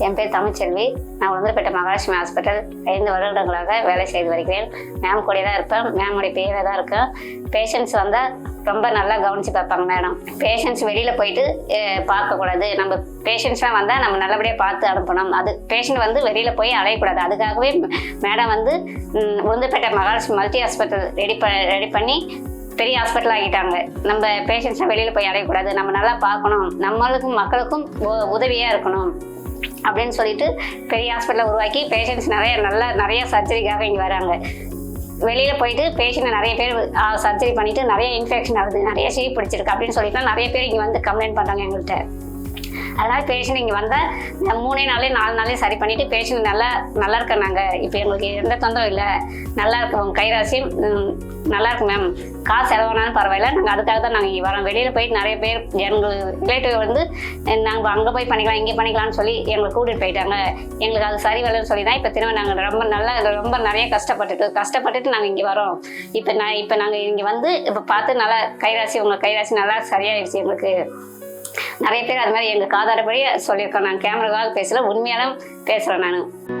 என் பேர் தமிழ்ச்செல்வி. நான் உளுந்தூர்பேட்டை மகாலட்சுமி ஹாஸ்பிட்டல் ஐந்து வருடங்களாக வேலை செய்து வருகிறேன். மேம் கூட தான் இருப்பேன். மேமுடைய பேரே தான் இருக்கேன். பேஷண்ட்ஸ் வந்தால் ரொம்ப நல்லா கவனித்து பார்ப்பாங்க மேடம் பேஷண்ட்ஸ் வெளியில் போயிட்டு பார்க்கக்கூடாது நம்ம பேஷண்ட்ஸ்லாம் வந்தால் நம்ம நல்லபடியாக பார்த்து அனுப்பணும். அது பேஷண்ட் வந்து வெளியில் போய் அலையக்கூடாது. அதுக்காகவே மேடம் வந்து Ulundurpettai Mahalakshmi multi hospital ready ப ரெடி பண்ணி பெரிய ஹாஸ்பிட்டல் ஆகிட்டாங்க நம்ம பேஷண்ட்ஸ்லாம் வெளியில் போய் அடையக்கூடாது நம்ம நல்லா பார்க்கணும். நம்மளுக்கும் மக்களுக்கும் உ- இருக்கணும். அப்படின்னு சொல்லிட்டு பெரிய ஹாஸ்பிட்டலை உருவாக்கி பேஷண்ட்ஸ் நிறைய நல்ல நிறைய சர்ஜரிக்காக இங்கே வராங்க. வெளியில் போயிட்டு பேஷண்ட்டை நிறைய பேர் சர்ஜரி பண்ணிட்டு நிறைய இன்ஃபெக்ஷன் ஆகுது நிறைய சீ பிடிச்சிருக்கு அப்படின்னு சொல்லிட்டு நிறைய பேர் இங்கே வந்து கம்ப்ளைண்ட் பண்ணுறாங்க எங்கள்கிட்ட அதனால் பேஷண்ட் இங்கே வந்தால் மூணே நாளே நாலு நாளே சரி பண்ணிவிட்டு பேஷண்ட் நல்லா நல்லா இருக்க நாங்கள் இப்போ எங்களுக்கு எந்த தொந்தரவும் இல்லை. நல்லா இருக்கு உங்கள் கைராசியும் நல்லா இருக்கு மேம் காசு செலவானாலும் பரவாயில்ல. நாங்கள் அதுக்காக தான் நாங்கள் இங்கே வரோம். வெளியில் போயிட்டு நிறைய பேர் எங்களுக்கு ரிலேட்டிவ் வந்து நாங்கள் அங்கே போய் பண்ணிக்கலாம் இங்கே பண்ணிக்கலாம்னு சொல்லி எங்களை கூட்டிகிட்டு போயிட்டாங்க. எங்களுக்கு அது சரி வரலன்னு சொல்லி தான் இப்போ திரும்ப நாங்கள் ரொம்ப நல்லா ரொம்ப நிறைய கஷ்டப்பட்டுட்டு கஷ்டப்பட்டுட்டு நாங்கள் இங்கே வரோம். இப்போ நான் இப்போ நாங்கள் இங்கே வந்து இப்போ பார்த்து நல்லா கைராசி உங்கள் கைராசி நல்லா சரியாயிடுச்சு எங்களுக்கு. நிறைய பேர் அது மாதிரி எங்கள் காதாரப்படி சொல்லியிருக்கேன் நான் கேமராவாக பேசல உண்மையாலும் பேசுகிறேன் நான்.